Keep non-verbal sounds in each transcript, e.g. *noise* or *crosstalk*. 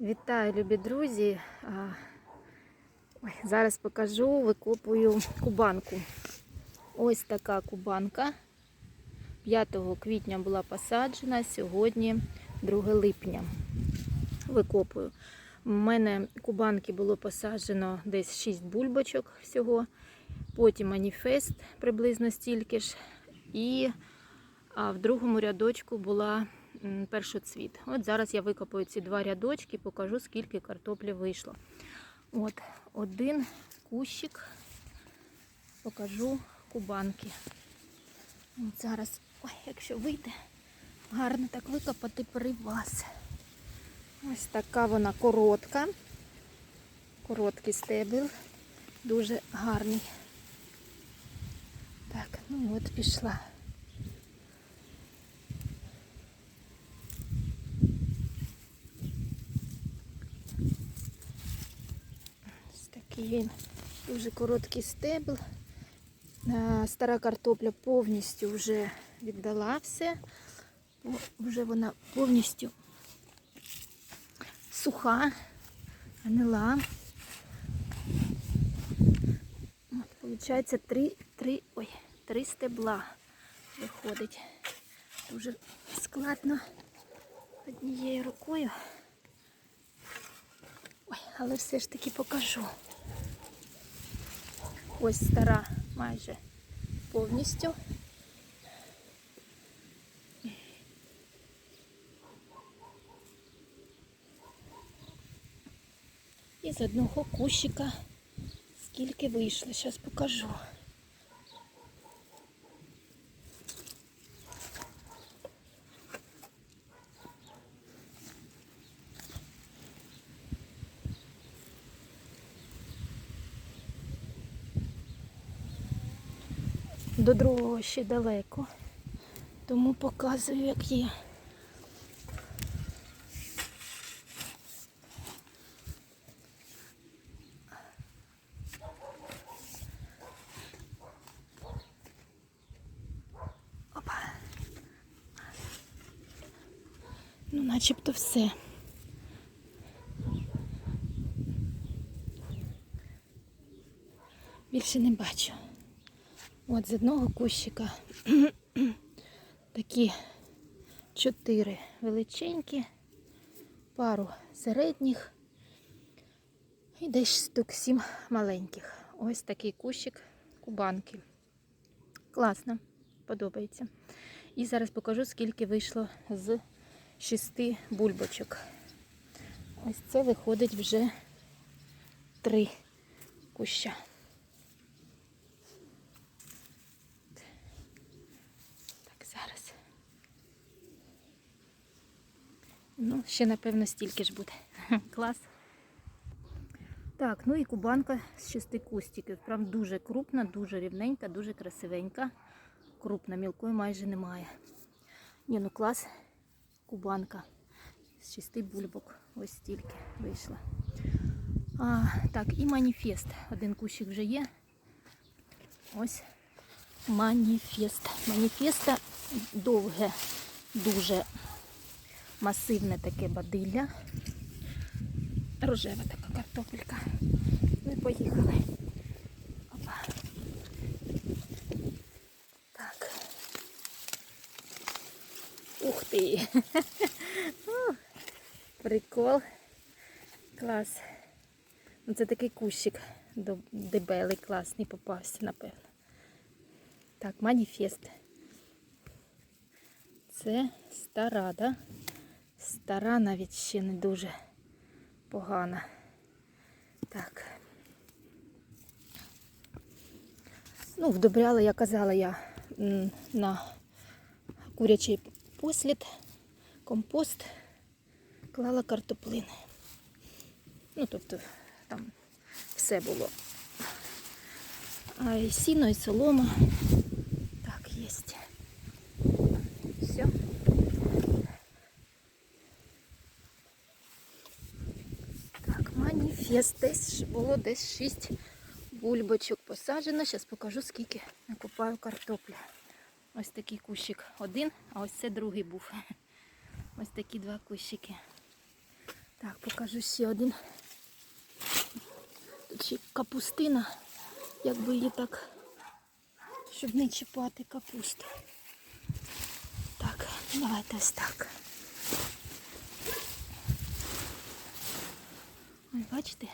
Вітаю, любі друзі. Зараз покажу, викопую кубанку. Ось така кубанка. 5 квітня була посаджена, сьогодні 2 липня. Викопую. У мене кубанки було посаджено десь 6 бульбочок всього. Потім маніфест приблизно стільки ж. І в другому рядочку була першоцвіт. От зараз я викопаю ці два рядочки, покажу, скільки картоплі вийшло. От один кущик, покажу кубанки. От зараз, ой, якщо вийде, гарно так викопати при вас. Ось така вона коротка. Короткий стебель, дуже гарний. Так, ну от пішла. Ось такий він дуже короткий стебл. Стара картопля повністю вже віддала все. Вже вона повністю суха, гнила. От, Получається три, три, ой, три стебла виходить. Дуже складно однією рукою. Ой, але все ж таки покажу. Ось стара майже повністю. І з одного кущика скільки вийшло, зараз покажу. До другого ще далеко, тому показую, як є. Опа. Ну, начебто все. Більше не бачу. От з одного кущика *clears throat* такі чотири величенькі, пару середніх і десь штук сім маленьких. Ось такий кущик кубанки. Класно, подобається. І зараз покажу, скільки вийшло з шести бульбочок. Ось це виходить вже три куща. Так, зараз. Ну, ще, напевно, стільки ж буде. *laughs* Клас. Так, ну і кубанка з шести кустиків. Прям дуже крупна, дуже рівненька, дуже красивенька. Крупна, мілкої майже немає. Ні, ну клас, кубанка з шести бульбок. Ось стільки вийшла. А, так, і маніфест. Один кущик вже є. Ось маніфест. Маніфеста довге, дуже масивне таке бадилля. Рожева така картопелька. І поїхали. Опа. Так. Ух ти! *laughs* Прикол. Клас. Ну, це такий кущик дебелий, класний попався, напевно. Так, маніфест. Це стара, да? Стара навіть ще не дуже погана. Так. Ну, вдобряла, я казала я на курячий послід, компост, клала картоплин. Ну, тобто там все було. А і сіно, і солома. Так, є. Все. Так, маніфест. Десь було десь 6 бульбочок посаджено. Зараз покажу, скільки накопаю картопля. Ось такий кущик один, а ось це другий був. *laughs* Ось такі два кущики. Так, покажу ще один. Тут ще капустина, якби її так, щоб не чіпати капусту. Так, давайте ось так. Ось бачите,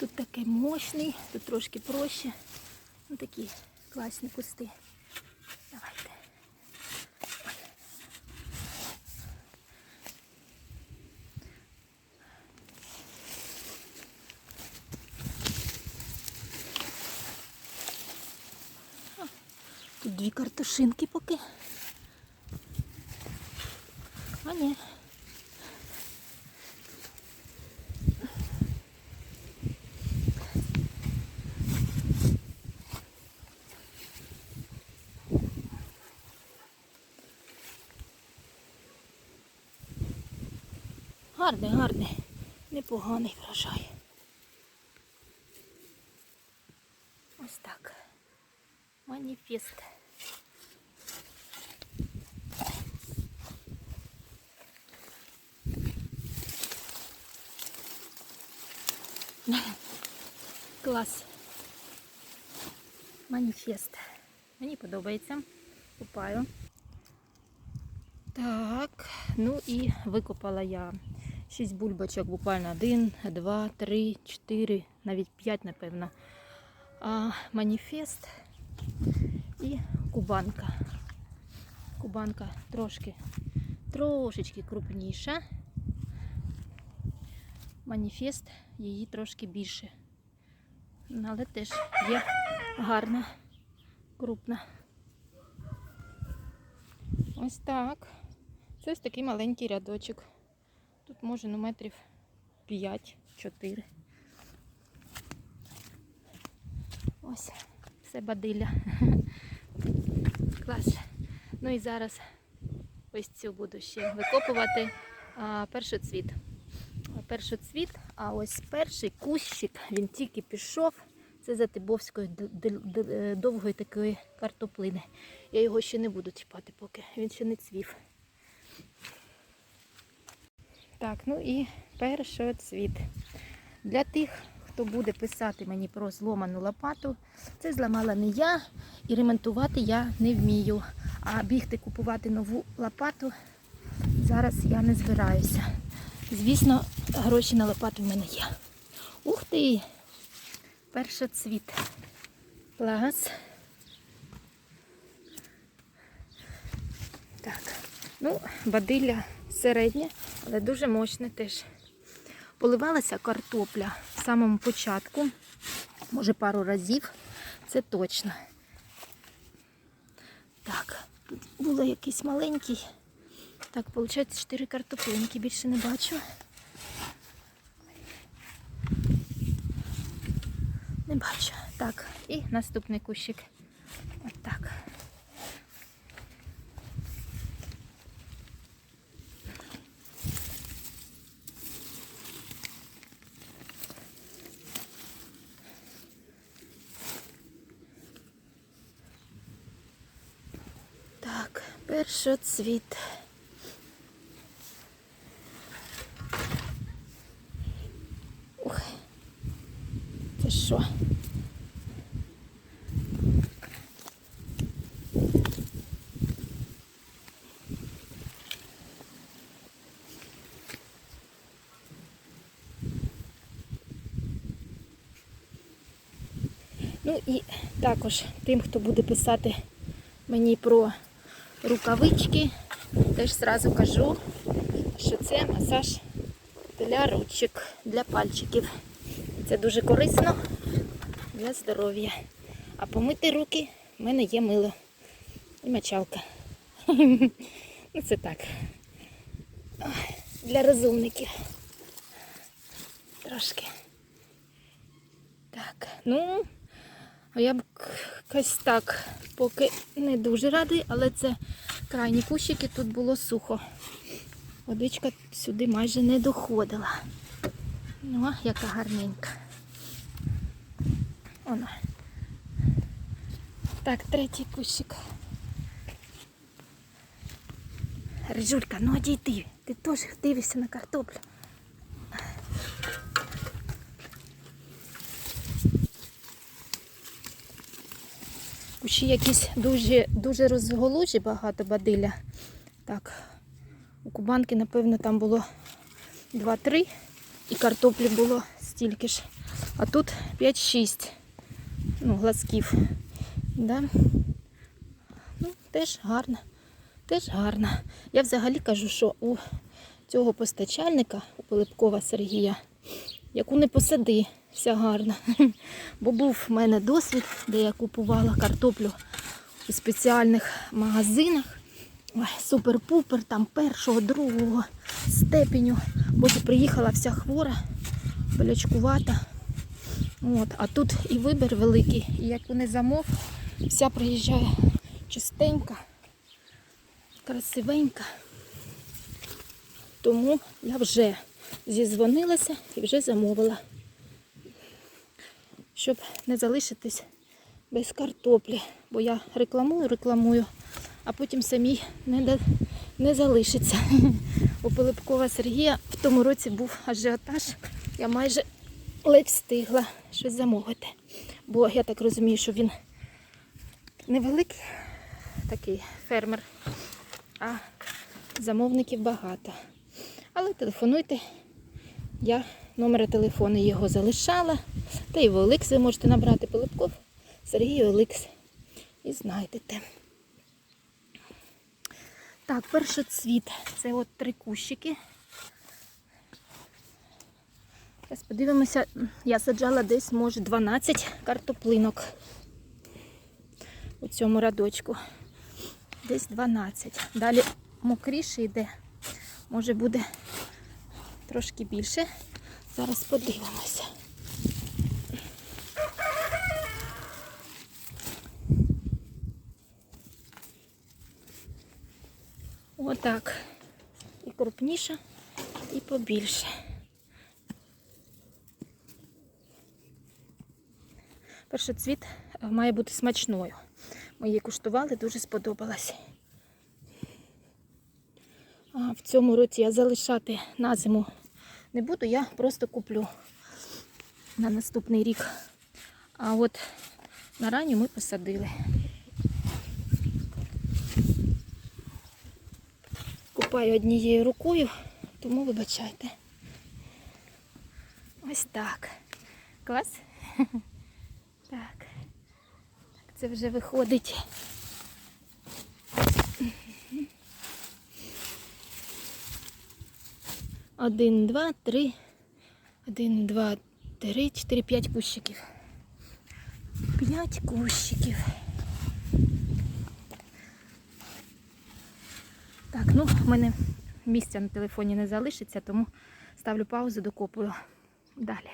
тут такий мощний, тут трошки проще. Ну такі класні кусти. Давайте. А, Тут дві картошинки поки. А ні. Гарний, гарний, непоганий врожай. Ось так. Маніфест. *laughs* Клас. Маніфест. Мені подобається. Купаю. Так, ну і викопала я 6 бульбочок, буквально 1, 2, 3, 4, навіть 5, напевно. А, маніфест і кубанка. Кубанка трошки, трошечки крупніша. Маніфест її трошки більше. Але теж є гарна, крупна. Ось так. Це ось такий маленький рядочок. Може ну, метрів 5-4. Ось, все бадилля. Клас. Ну і зараз ось цю буду ще викопувати а. А, Першоцвіт, а ось перший кущик, він тільки пішов. Це за Тибовської е, довгої такої картоплини. Я його ще не буду чіпати, поки він ще не цвів. Так, ну і першоцвіт. Для тих, хто буде писати мені про зломану лопату, це зламала не я і ремонтувати я не вмію. А бігти купувати нову лопату зараз я не збираюся. Звісно, гроші на лопату в мене є. Ух ти! Першоцвіт. Клас. Так, ну, бадилля середнє, але дуже мощне теж. Поливалася картопля в самому початку, може пару разів, це точно. Так, тут було якийсь маленький. Так, виходить 4 картоплинки, більше не бачу. Не бачу. Так, і наступний кущик. От так. Так, першоцвіт. Ух, що? Ну і також тим, хто буде писати мені про рукавички, теж зразу кажу, що це масаж для ручок, для пальчиків. Це дуже корисно для здоров'я. А помити руки в мене є мило і мочалка. *laughs* Ну це так. Для розумників. Трошки. Так, ну, я б якось так, поки не дуже радий, але це крайні кущики, тут було сухо. Водичка сюди майже не доходила. Ну, яка гарненька. Оно. Так, третій кущик. Рижулька, ну одійди. Ти теж дивишся на картоплю. Кущі якісь дуже, дуже розголужі, багато бадилля. Так, у кубанки, напевно, там було 2-3 і картоплі було стільки ж. А тут 5-6 ну, глазків. Да? Ну, теж гарно. Теж гарно. Я взагалі кажу, що у цього постачальника, у Пилипкова Сергія, яку не посади, вся гарна. *laughs* Бо був в мене досвід, де я купувала картоплю у спеціальних магазинах. Супер-пупер, там першого, другого степеню. Потім приїхала вся хвора, болячкувата. От, а тут і вибір великий, і як вони замов, вся приїжджає чистенька, красивенька. Тому я вже зізвонилася і вже замовила, щоб не залишитись без картоплі. Бо я рекламую, рекламую, а потім самій не, не залишиться. *laughs* У Пилипкова Сергія в тому році був ажіотаж. Я майже ледь встигла щось замовити. Бо я так розумію, що він невеликий такий фермер, а замовників багато. Але телефонуйте. Я номери телефону його залишала. Та і в Оликс ви можете набрати Пилипков Сергій Оликс. І знайдете. Так, першоцвіт. Це от три кущики. Зараз подивимося, я саджала десь, може, 12 картоплинок у цьому радочку. Десь 12. Далі мокріше йде. Може буде трошки більше. Зараз подивимося. Отак. І крупніше, і побільше. Першоцвіт е, має бути смачною. Ми її куштували, дуже сподобалась. В цьому році я залишати на зиму не буду, я просто куплю на наступний рік. А от на ранню ми посадили. Купаю однією рукою, тому вибачайте. Ось так. Клас? *laughs* Так. Так, це вже виходить. Один, два, три. Один, два, три, чотири, п'ять кущиків. П'ять кущиків. Так, ну в мене місця на телефоні не залишиться, тому ставлю паузу, докопую далі.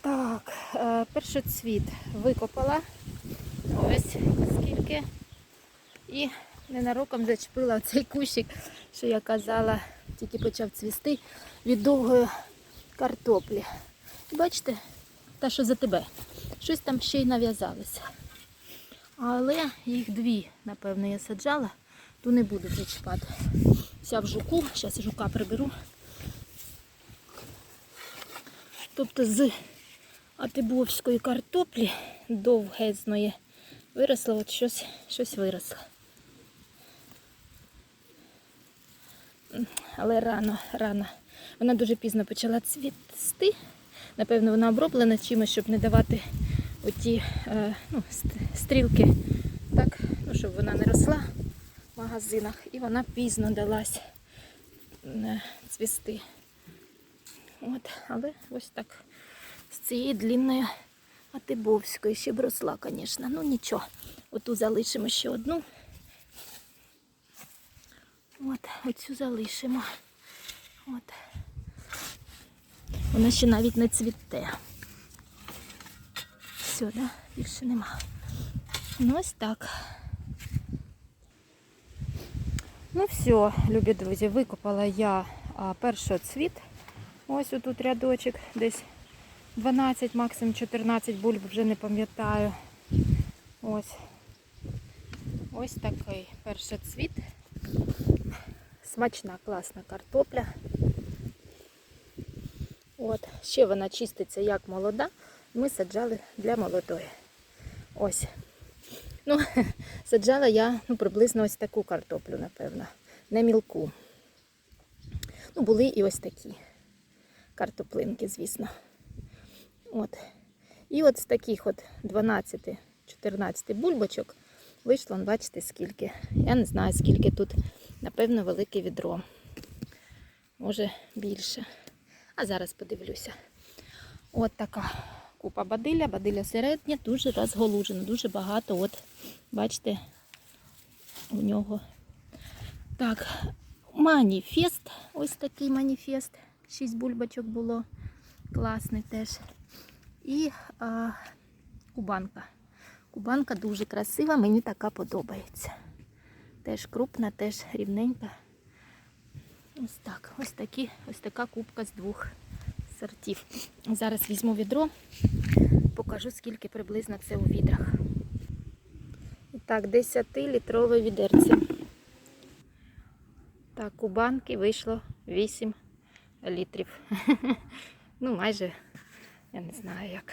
Так, е, першоцвіт викопала. Ось скільки. І ненароком зачепила цей кущик, що я казала, тільки почав цвісти від довгої картоплі. Бачите, та що за тебе. Щось там ще й нав'язалося. Але їх дві, напевно, я саджала, то не буду вже чіпати. Вся в жуку, зараз жука приберу. Тобто з атибовської картоплі довгезної виросло от щось, щось виросло. Але рано, рано. Вона дуже пізно почала цвісти. Напевно, вона оброблена чимось, щоб не давати оті е, ну, стрілки, так, ну, щоб вона не росла в магазинах. І вона пізно далась е, цвісти. От, але ось так з цієї длинної Атибовської ще б росла, звісно. Ну нічого. Оту залишимо ще одну. От, оцю залишимо. От. Вона ще навіть не цвіте. Все, да? більше нема. Ну ось так. Ну все, любі друзі, викопала я а, першоцвіт. Ось отут рядочок, десь 12, максимум 14 бульб, вже не пам'ятаю. Ось. Ось такий першоцвіт. Смачна, класна картопля. От, ще вона чиститься як молода. Ми саджали для молодої. Ось. Ну, *laughs* саджала я ну, приблизно ось таку картоплю, напевно. Не мілку. Ну, були і ось такі картоплинки, звісно. От. І от з таких от 12-14 бульбочок вийшло, ну, бачите, скільки. Я не знаю, скільки тут, напевно, велике відро. Може більше. А зараз подивлюся. От така купа бадилля, бадилля середня, дуже розголужена, дуже багато. От, бачите, у нього. Так, маніфест. Ось такий маніфест. Шість бульбочок було. Класний теж. І а, кубанка. Кубанка дуже красива, мені така подобається. Теж крупна, теж рівненька. Ось так. Ось такі, ось така кубка з двох сортів. Зараз візьму відро, покажу, скільки приблизно це у відрах. І так, 10-літрове відерце. Так, у банки вийшло 8 літрів. *laughs* ну, майже, я не знаю як.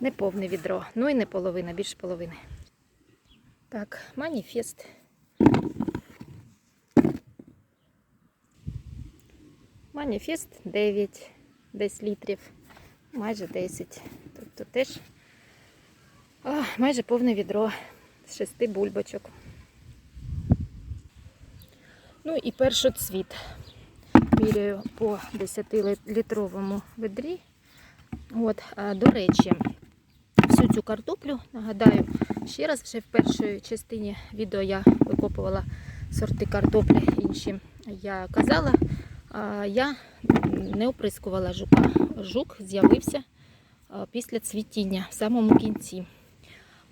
Не повне відро. Ну і не половина, більше половини. Так, маніфест. Маніфест 9 десь літрів, майже 10. Тобто теж а, майже повне відро з 6 бульбочок. Ну і першоцвіт. Міряю по 10-літровому ведрі. От, а, до речі, всю цю картоплю, нагадаю, ще раз вже в першій частині відео я викопувала сорти картоплі інші. Я казала, я не оприскувала жука. Жук з'явився після цвітіння в самому кінці.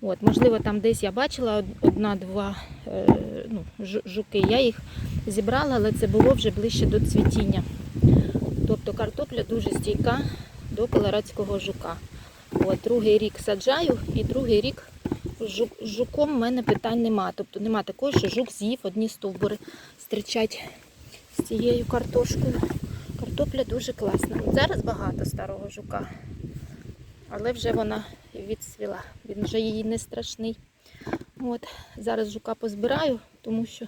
От, можливо, там десь я бачила одна-два е, ну, жуки. Я їх зібрала, але це було вже ближче до цвітіння. Тобто картопля дуже стійка до колорадського жука. От, другий рік саджаю і другий рік жук, з жуком в мене питань нема. Тобто нема такого, що жук з'їв одні стовбури стрічать з цією картошкою. Картопля дуже класна. Зараз багато старого жука, але вже вона відсвіла. Він вже її не страшний. От, зараз жука позбираю, тому що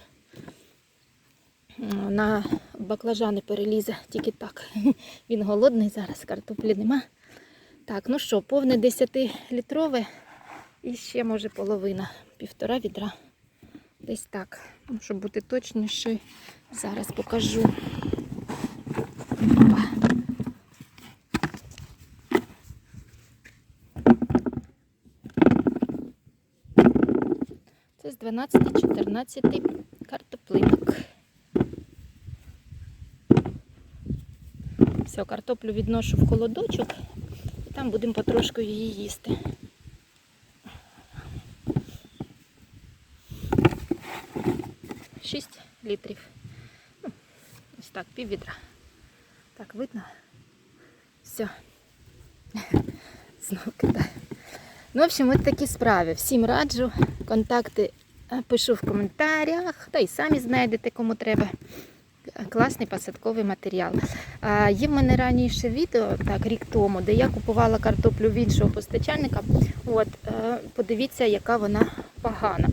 на баклажани перелізе тільки так. *laughs* Він голодний зараз, картоплі нема. Так, ну що, повне 10-літрове і ще може половина, півтора відра. Десь так. Ну, щоб бути точніше, зараз покажу. Опа. Це з 12-14 картоплинок. Все, картоплю відношу в холодочок і там будемо потрошку її їсти. Шість літрів. Ну, ось так, пів відра. Так, видно? Все. Знову кидаю. Ну, в общем, от такі справи. Всім раджу. Контакти е, пишу в коментарях, та й самі знайдете, кому треба. Класний посадковий матеріал. Є в мене раніше відео, так, рік тому, де я купувала картоплю в іншого постачальника. От, е, подивіться, яка вона погана.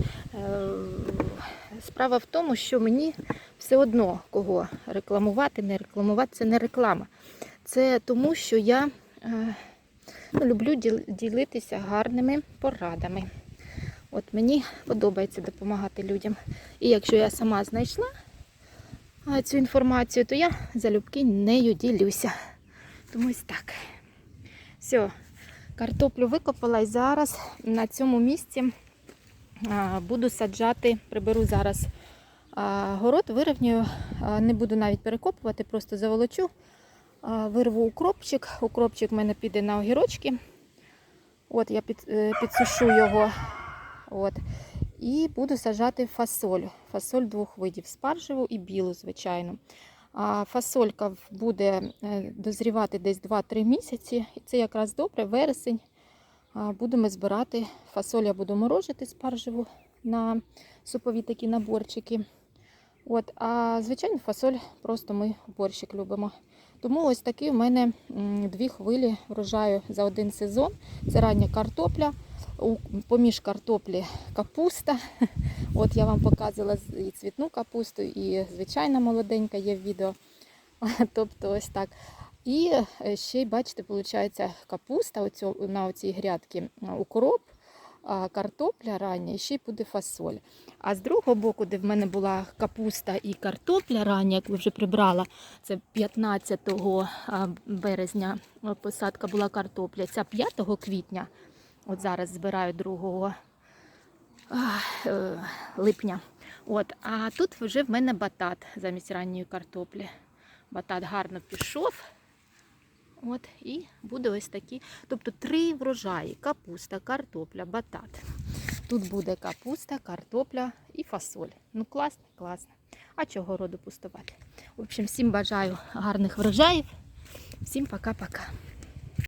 Е, Справа в тому, що мені все одно кого рекламувати, не рекламувати, це не реклама. Це тому, що я е, ну, люблю ділитися гарними порадами. От мені подобається допомагати людям. І якщо я сама знайшла цю інформацію, то я залюбки нею ділюся. Тому ось так. Все, картоплю викопала і зараз на цьому місці буду саджати, приберу зараз город, вирівнюю, не буду навіть перекопувати, просто заволочу, вирву укропчик. Укропчик в мене піде на огірочки. От я під, е, підсушу його. От. І буду саджати фасоль. Фасоль двох видів спаржеву і білу, звичайно. Фасолька буде е, дозрівати десь 2-3 місяці. Це якраз добре, вересень. Будемо збирати фасоль, я буду морожити спаржеву на супові такі наборчики. От, а звичайно, фасоль просто ми в борщик любимо. Тому ось такі у мене дві хвилі врожаю за один сезон. Це рання картопля, поміж картоплі капуста. *laughs* От я вам показувала і цвітну капусту, і звичайна молоденька є в відео. *laughs* Тобто ось так. І е, ще бачите, виходить капуста на оцій грядці укроп, картопля рання, і ще й буде фасоль. А з другого боку, де в мене була капуста і картопля рання, як ви вже прибрала, це 15 березня посадка була картопля, ця 5 квітня. От зараз збираю 2 е, липня. От, а тут вже в мене батат замість ранньої картоплі. Батат гарно пішов. От, і буде ось такі. Тобто три врожаї: капуста, картопля, батат. Тут буде капуста, картопля і фасоль. Ну, класно, класно. А чого роду пустувати? В общем, всім бажаю гарних врожаїв. Всім пока-пока.